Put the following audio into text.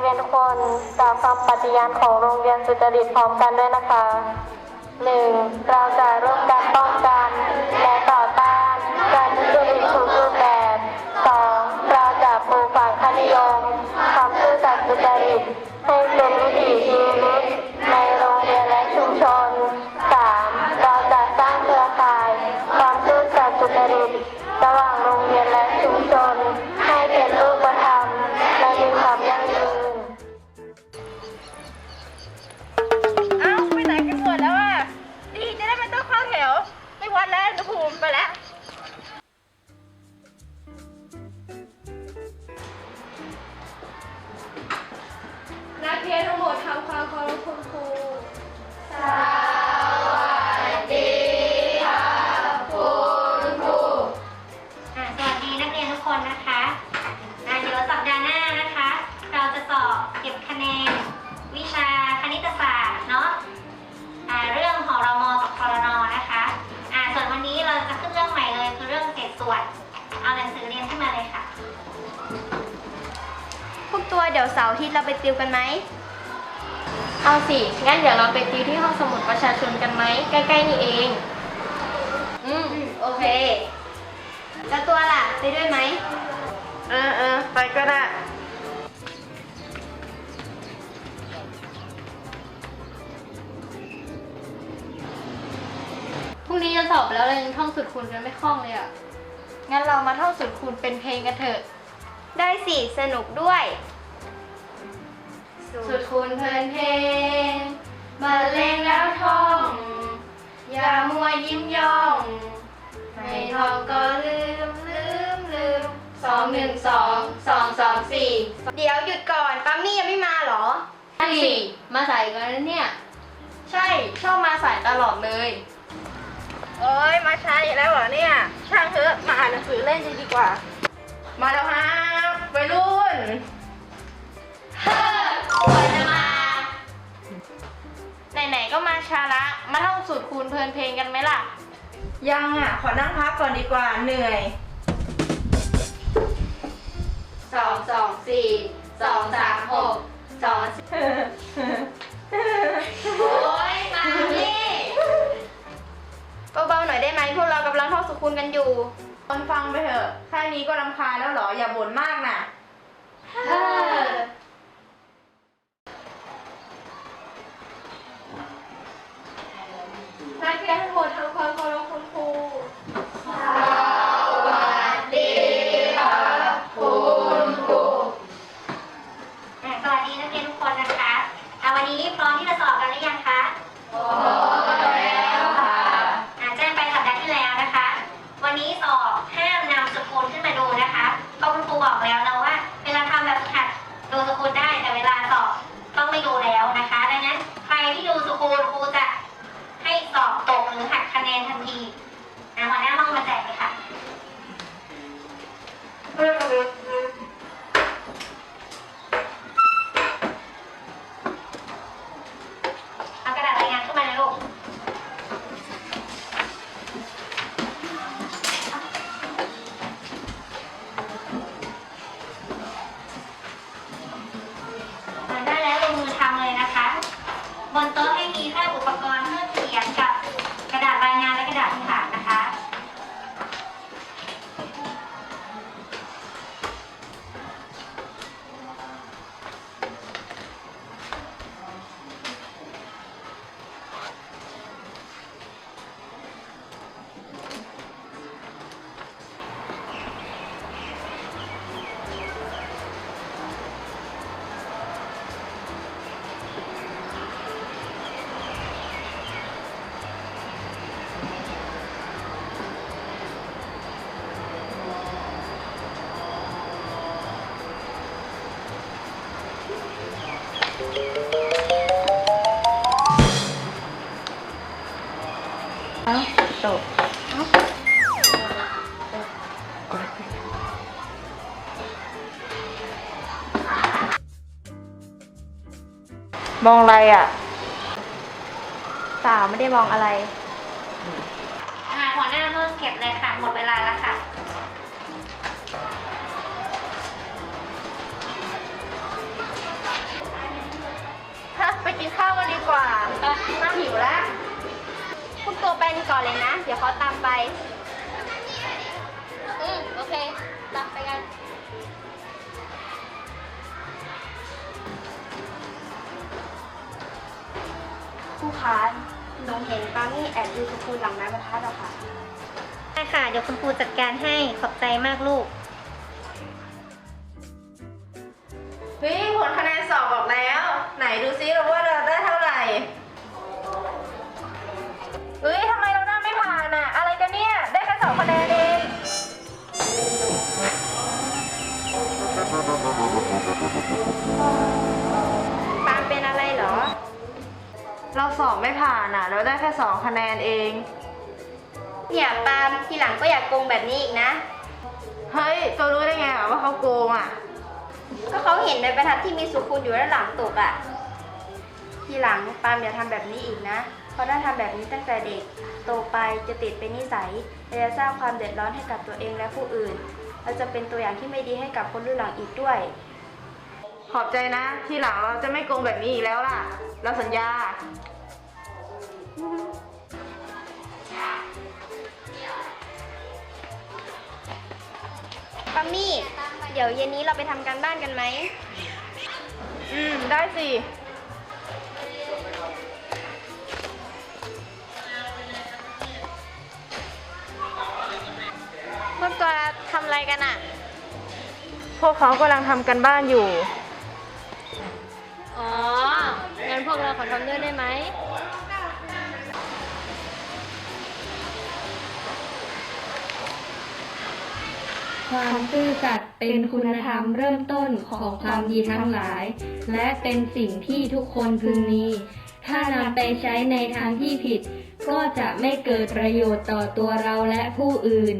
เรียนกล่าวคำปฏิญาณของโรงเรียนสุจริตพร้อมกันด้วยนะคะหนึ่งเราจะร่วมกันป้อง ตัวเดี๋ยวเสาร์อาทิตย์เราไปติวกันไหม เอาสิ งั้นเดี๋ยวเราไปติวที่ห้องสมุดประชาชนกันไหม ใกล้ๆนี่เอง อืม โอเค แล้วตัวล่ะ ไปด้วยไหม เออเออไปก็ได้ พรุ่งนี้จะสอบแล้วเรายังท่องสุดคูณกันไม่คล่องเลยอะ งั้นเรามาท่องสุดคูณเป็นเพลงกันเถอะ ได้สิ สนุกด้วย สุดคูณเพลินเพลงบรรเลงแล้วท่อง อย่ามัวยิ้มย่อง ไม่ท่องก็ลืมลืมลืมสองหนึ่งสองสองสองสี่เดี๋ยวหยุดก่อนปั๊มมี่ยังไม่มาเหรอสี่มาใส่กันแล้วเนี่ย ใช่ชอบมาสายตลอดเลย โอ้ยมาช้าอีกแล้วเหรอเนี่ย ช่างเถอะมาอ่านหนังสือเล่นจะดีกว่า มาแล้วฮะวัยรุ่นควรจะมา ไหนๆก็มาช้าละ มาท่องสูตรคูณเพลินเพลงกันไหมล่ะ ยังอะ ขอนั่งพักก่อนดีกว่าเหนื่อยสองสองสี่สองสามหกสองโอ้ยมานี่เบาๆหน่อยได้ไหมพวกเรากำลังท่องสุขุนกันอยู่ คนฟังไปเถอะ แค่นี้ก็รำคาญแล้วเหรอ อย่าบ่นมากน่ะเออ มองอะไรอะเปล่าไม่ได้มองอะไร อ่าหัวหน้าเริ่มเก็บเลยค่ะ หมดเวลาแล้วค่ะ ไปกินข้าวกันดีกว่า ตัวไปนี่ก่อนเลยนะ เดี๋ยวเขาตามไป อืมโอเค ตามไปกัน ผู้ค้าหนูเห็นปามี่แอบดูสกุลหลังไม้บรรทัดอะค่ะ ได้ค่ะ เดี๋ยวคุณครูจัดการให้ ขอบใจมากลูก เฮ้ยผลคะ เราสอบไม่ผ่านอะ เราได้แค่สองคะแนนเอง เนี่ยปาล์มทีหลังก็อย่ากโกงแบบนี้อีกนะ เฮ้ยตัวรู้ได้ไงอะว่าเขาโกงอะ ก็เขาเห็นในบรรทัดที่มีสุขุนอยู่ด้านหลังตกอะทีหลังปาล์มอย่าทำแบบนี้อีกนะ เพราะถ้าทำแบบนี้ตั้งแต่เด็ก โตไปจะติดเป็นนิสัยและจะสร้างความเดือดร้อนให้กับตัวเองและผู้อื่น และจะเป็นตัวอย่างที่ไม่ดีให้กับคนรุ่นหลังอีกด้วย ขอบใจนะ ทีหลังเราจะไม่โกงแบบนี้อีกแล้วล่ะ เราสัญญาปามี่ เดี๋ยวเย็นนี้เราไปทำการบ้านกันไหม อืม ได้สิพวกตัวทำอะไรกันอะพวกเขากำลังทำกันบ้านอยู่ อทำด้วยได้ไหมความซื่อสัตย์เป็นคุณธรรมเริ่มต้นของความดีทั้งหลาย และเป็นสิ่งที่ทุกคนพึงมี ถ้านำไปใช้ในทางที่ผิด ก็จะไม่เกิดประโยชน์ต่อตัวเราและผู้อื่น